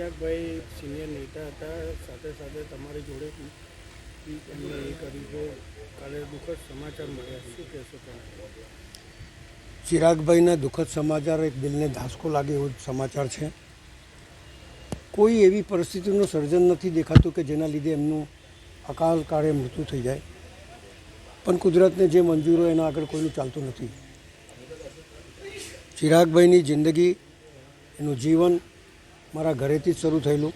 ચિરાગભાઈ senior નેતા હતા. સાથે સાથે તમારી જોડે એમને એ કર્યું તો કાલે દુઃખદ સમાચાર મળ્યા. શું કહેશો તમે? ચિરાગભાઈના દુઃખદ સમાચાર એક દિલને ધાસકો લાગે એવો સમાચાર છે. કોઈ એવી પરિસ્થિતિનું સર્જન નથી દેખાતું કે જેના લીધે એમનું અકાલ કાળે મૃત્યુ થઈ જાય. પણ કુદરતને જે મંજૂર એના આગળ કોઈનું ચાલતું નથી. ચિરાગભાઈની જિંદગી, એનું જીવન મારા ઘરેથી જ શરૂ થયેલું.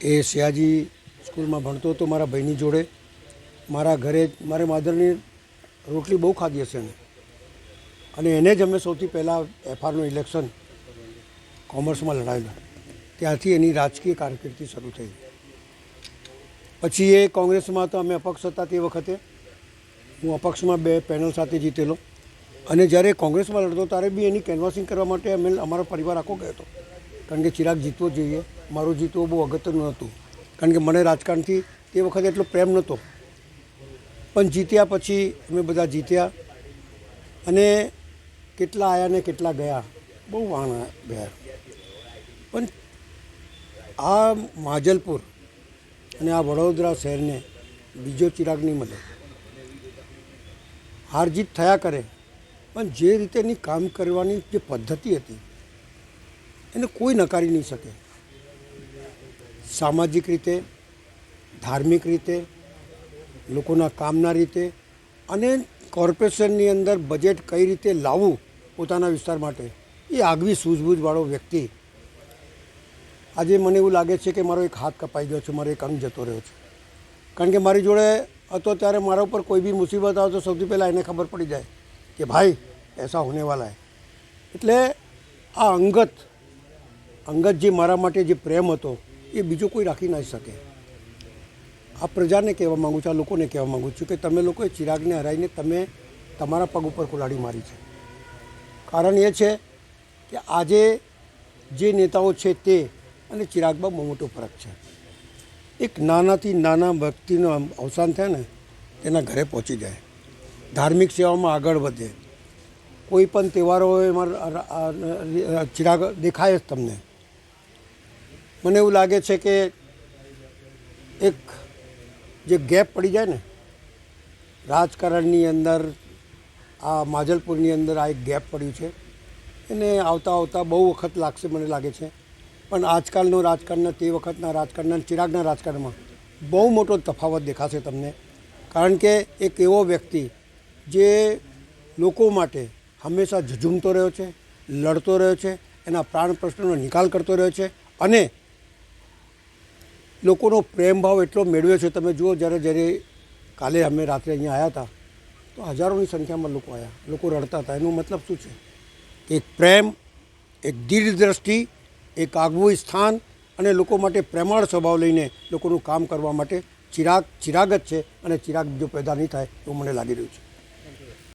એ શિયાજી સ્કૂલમાં ભણતો હતો મારા ભાઈની જોડે. મારા ઘરે મારે માધરની રોટલી બહુ ખાધી હશે એને. અને એને જ અમે સૌથી પહેલાં એફઆરનું ઇલેક્શન કોમર્સમાં લડાયેલું. ત્યાંથી એની રાજકીય કારકિર્દી શરૂ થઈ. પછી એ કોંગ્રેસમાં તો અમે અપક્ષ હતા તે વખતે. હું અપક્ષમાં બે પેનલ સાથે જીતેલો. અને જ્યારે કોંગ્રેસમાં લડતો, ત્યારે બી એની કેનવાસિંગ કરવા માટે અમે અમારો પરિવાર આખો ગયો હતો. કારણ કે ચિરાગ જીતવો જોઈએ. મારું જીતવું બહુ અગત્યનું હતું. કારણ કે મને રાજકારણથી તે વખતે એટલો પ્રેમ નહોતો. પણ જીત્યા પછી અમે બધા જીત્યા અને કેટલા આવ્યા ને કેટલા ગયા, બહુ વાણ ગયા. પણ આ માજલપુર અને આ વડોદરા શહેરને બીજો ચિરાગ નહીં મળે હાર જીત થયા કરે, પણ જે રીતેની કામ કરવાની જે પદ્ધતિ હતી એને કોઈ નકારી નહીં શકે. સામાજિક રીતે, ધાર્મિક રીતે, લોકોના કામના રીતે અને કોર્પોરેશનની અંદર બજેટ કઈ રીતે લાવવું પોતાના વિસ્તાર માટે, એ આગવી સૂઝબૂઝવાળો વ્યક્તિ. આજે મને એવું લાગે છે કે મારો એક હાથ કપાઈ ગયો છે, મારો એક અંગ જતો રહ્યો છે. કારણ કે મારી જોડે હતો ત્યારે મારા ઉપર કોઈ બી મુસીબત આવે તો સૌથી પહેલાં એને ખબર પડી જાય કે ભાઈ એસા હોને વાલા હે એટલે આ અંગત અંગત જે મારા માટે જે પ્રેમ હતો, એ બીજો કોઈ રાખી ના શકે. આ પ્રજાને કહેવા માગું છું, આ લોકોને કહેવા માગું છું કે તમે લોકોએ ચિરાગને હરાવીને તમે તમારા પગ ઉપર કુલાડી મારી છે. કારણ એ છે કે આજે જે નેતાઓ છે તે અને ચિરાગમાં બહુ મોટો ફરક છે. એક નાનાથી નાના વ્યક્તિનું અવસાન થાય ને, તેના ઘરે પહોંચી જાય. ધાર્મિક સેવામાં આગળ વધે. કોઈ પણ તહેવારો એમાં ચિરાગ દેખાય જ તમને. મને એવું લાગે છે કે એક જે ગેપ પડી જાય ને, રાજકારણની અંદર, આ માજલપુરની અંદર આ એક ગેપ પડ્યું છે. એને આવતા આવતા બહુ વખત લાગશે મને લાગે છે. પણ આજકાલનું રાજકારણ તે વખતના રાજકારણના ચિરાગના રાજકારણમાં બહુ મોટો તફાવત દેખાશે તમને. કારણ કે એક એવો વ્યક્તિ જે લોકો માટે હંમેશા ઝઝૂમતો રહ્યો છે, લડતો રહ્યો છે, એના પ્રાણ પ્રશ્નોનો નિકાલ કરતો રહ્યો છે અને લોકોનો પ્રેમ ભાવ એટલો મેળવ્યો છે. તમે જુઓ, જ્યારે જ્યારે કાલે અમે રાત્રે અહીંયા આવ્યા હતા, તો હજારોની સંખ્યામાં લોકો આવ્યા લોકો રડતા હતા. એનો મતલબ શું છે? એક પ્રેમ, એક દીર્ઘદ્રષ્ટિ એક આગવું સ્થાન અને લોકો માટે પ્રેમાળ સ્વભાવ લઈને લોકોનું કામ કરવા માટે ચિરાગ ચિરાગ જ છે અને ચિરાગ જો પેદા નહીં થાય એવું મને લાગી રહ્યું છે.